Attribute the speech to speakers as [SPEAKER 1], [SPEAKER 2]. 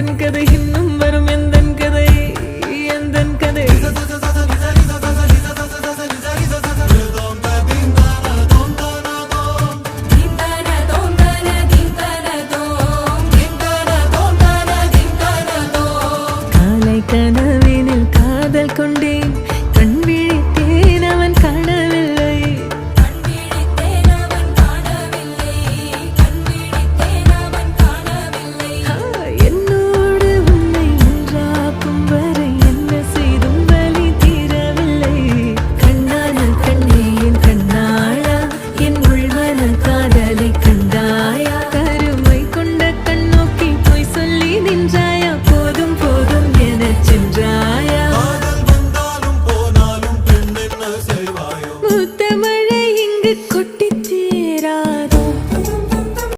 [SPEAKER 1] எந்தன் கதை இன்னும் வரும்? எந்தன் கதை? எந்தன் கதை? காலை கனா நின்றாயா போதும் போதும் என சென்றாயா?
[SPEAKER 2] போனாலும் பெண் என்ன செய்வார்?